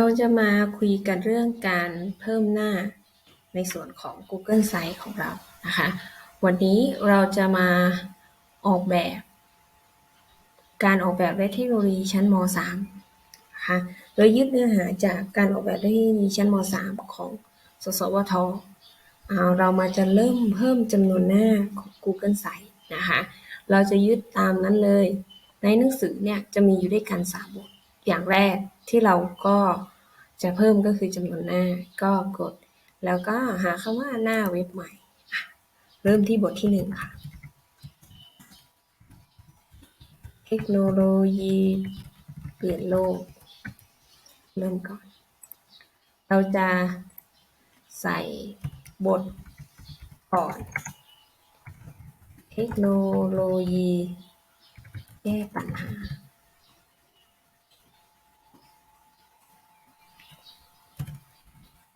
เราจะมาคุยกันเรื่องการเพิ่มหน้าในส่วนของ Google Sites ของเรานะคะ วันนี้เราจะมาออกแบบ การออกแบบด้วยเทคโนโลยีชั้นม .3 นะคะ โดยยึดเนื้อหาจากการออกแบบด้วยเทคโนโลยีชั้นม .3 ของ สสวทเเรามาจะเริ่มเพิ่มจำนวนหน้าของ Google Sites นะคะ เราจะยึดตามนั้นเลย ในหนังสือเนี่ยจะมีอยู่ด้วยกัน 3 บท อย่างแรกที่เราก็จะเพิ่มก็คือจำนวนหน้าก็กด แล้วก็หาคำว่าหน้าเว็บใหม่ เริ่มที่บทที่หนึ่งค่ะ เทคโนโลยีเปลี่ยนโลก เริ่มก่อน เราจะใส่บทก่อน เทคโนโลยี แก้ปัญหา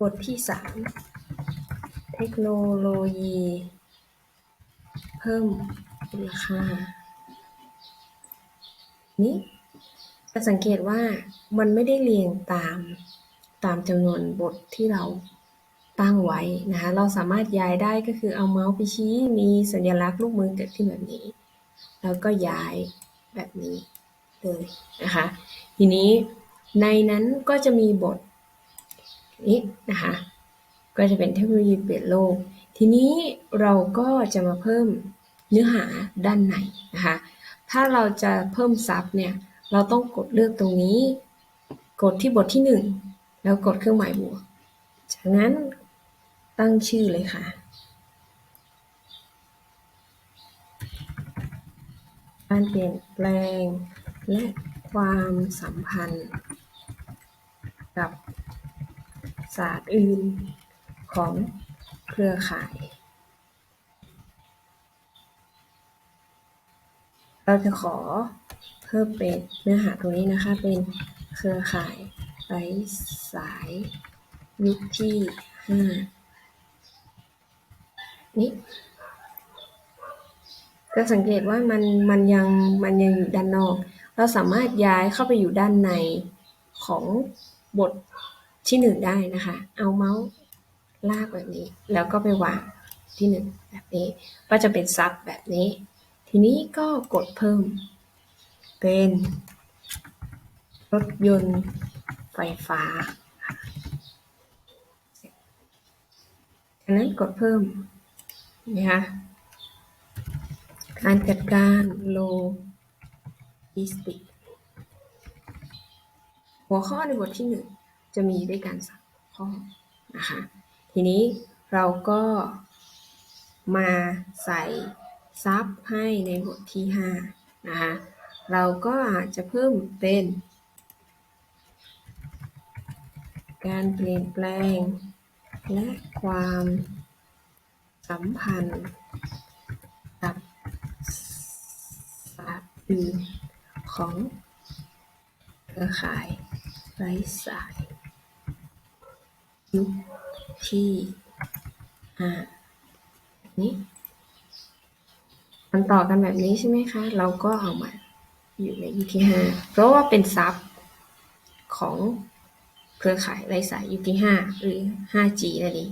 บทที่3เทคโนโลยี เพิ่มมูลค่านี้จะสังเกตว่ามันไม่ได้เรียงตามตามจำนวนบทที่เราตั้งไว้นะคะ เราสามารถย้ายได้ก็คือเอาเมาส์ไปชี้มีสัญลักษณ์รูปมือเกิดขึ้นแบบนี้ แล้วก็ย้ายแบบนี้เลยนะคะ ทีนี้ในนั้นก็จะมีบท นี้นะคะ ก็จะเป็นเทคโนโลยีเปลี่ยนโลก ทีนี้เราก็จะมาเพิ่มเนื้อหาด้านในนะคะ ถ้าเราจะเพิ่มซับเนี่ย เราต้องกดเลือกตรงนี้ กดที่บทที่ 1 แล้วกดเครื่องหมายบวก จากนั้นตั้งชื่อเลยค่ะ การเปลี่ยนแปลงและความสัมพันธ์กับ ศาสตร์อื่นของเครือข่าย เราจะขอเพิ่มเป็นเนื้อหาตรงนี้นะคะเป็นเครือข่ายไร้สายยุคที่5นี่จะสังเกตว่ามันมันยังมันยังอยู่ด้านนอก เราสามารถย้ายเข้าไปอยู่ด้านในของบท ที่หนึ่งได้นะคะ เอาเมาส์ลากแบบนี้ แล้วก็ไปวางที่หนึ่งแบบนี้ ก็จะเป็นซับแบบนี้ ทีนี้ก็กดเพิ่ม เป็นรถยนต์ไฟฟ้าอันนั้นกดเพิ่มนะคะการจัดการโลจิสติก หัวข้อในบทที่หนึ่ง จะมีด้วยกันสามข้อนะคะทีนี้เราก็มาใส่ซับให้ในบทที่5นะคะเราก็อาจจะเพิ่มเป็น การเปลี่ยนแปลง และความสัมพันธ์กับศาสตร์อื่นของเครือข่ายไร้สาย ยุคที่ห้านี้มันต่อกันแบบนี้ใช่ไหมคะ เราก็เอามาอยู่ในยุคที่ห้าเพราะว่าเป็นซับของเครือข่ายไร้สายยุคที่ห้าหรือ 5G นั่นเอง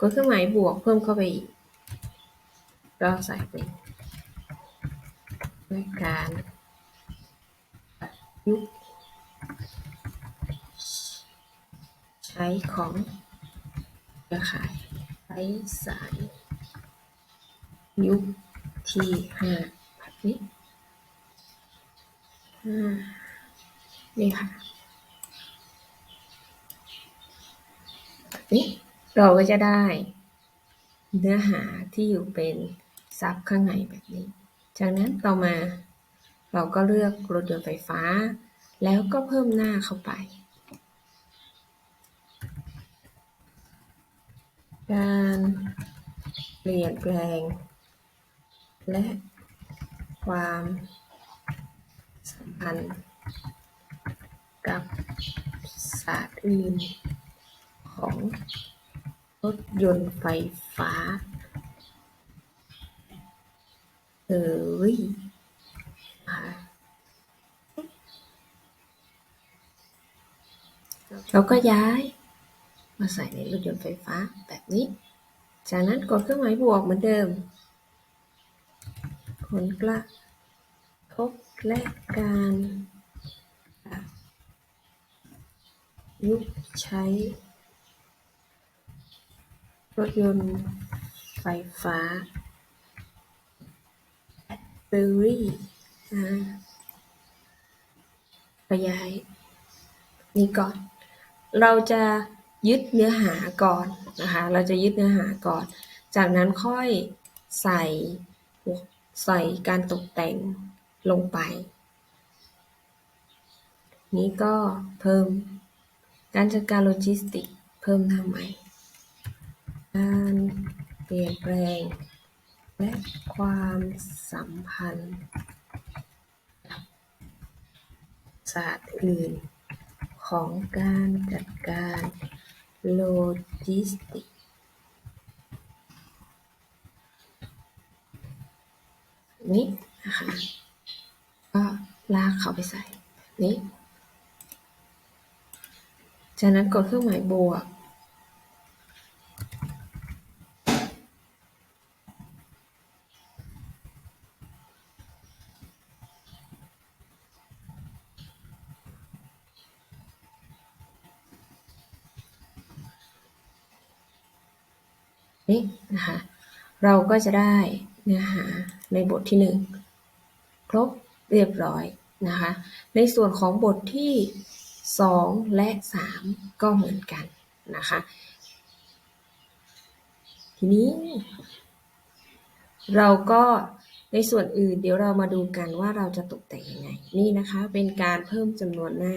ก็เครื่องหมายบวกเพิ่มเข้าไปอีกก็ใส่เป็นด้วยการยุคใช้ของเครือข่ายไร้สายยุคที่ห้าแบบนี้นี่ค่ะนี้เราก็จะได้เนื้อหาที่อยู่เป็นซับข้างในแบบนี้ จากนั้นต่อมาเราก็เลือกรถยนต์ไฟฟ้า แล้วก็เพิ่มหน้าเข้าไป การเปลี่ยนแปลง และความสัมพันธ์กับศาสตร์อื่นของรถยนต์ไฟฟ้าเอ่ยนะคะเราก็ย้าย มาใส่ในรถยนต์ไฟฟ้าแบบนี้ จากนั้นกดเครื่องหมายบวกเหมือนเดิม ผลกระทบและการยุคใช้ รถยนต์ไฟฟ้าแบตเตอรี่นะไปย้าย นี่ก่อน เราจะ ยึดเนื้อหาก่อนนะคะ เราจะยึดเนื้อหาก่อน จากนั้นค่อยใส่ใส่การตกแต่งลงไป นี้ก็เพิ่มการจัดการโลจิสติกเพิ่มทำไมการเปลี่ยนแปลง และความสัมพันธ์ศาสตร์อื่นของการจัดการ โลจิสติกนี้นะคะ ก็ลากเขาไปใส่ นี้ จากนั้นกดเครื่องหมายบวก นี่นะคะเราก็จะได้เนื้อหาในบทที่หนึ่งครบเรียบร้อยนะคะในส่วนของบทที่ 2 และ 3 ก็เหมือนกันนะคะทีนี้ เราก็ในส่วนอื่นเดี๋ยวเรามาดูกันว่าเราจะตกแต่งยังไง นี่นะคะเป็นการเพิ่มจำนวนหน้า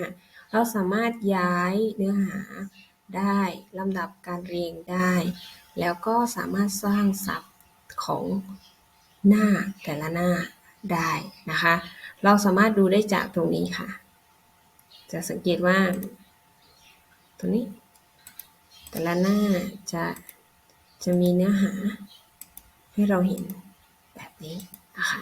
เราสามารถย้ายเนื้อหาได้ลำดับการเรียงได้ แล้วก็สามารถสร้างศัพท์ของหน้าแต่ละหน้าได้นะคะ เราสามารถดูได้จากตรงนี้ค่ะ จะสังเกตว่า ตรงนี้ แต่ละหน้าจะจะมีเนื้อหาให้เราเห็นแบบนี้นะคะ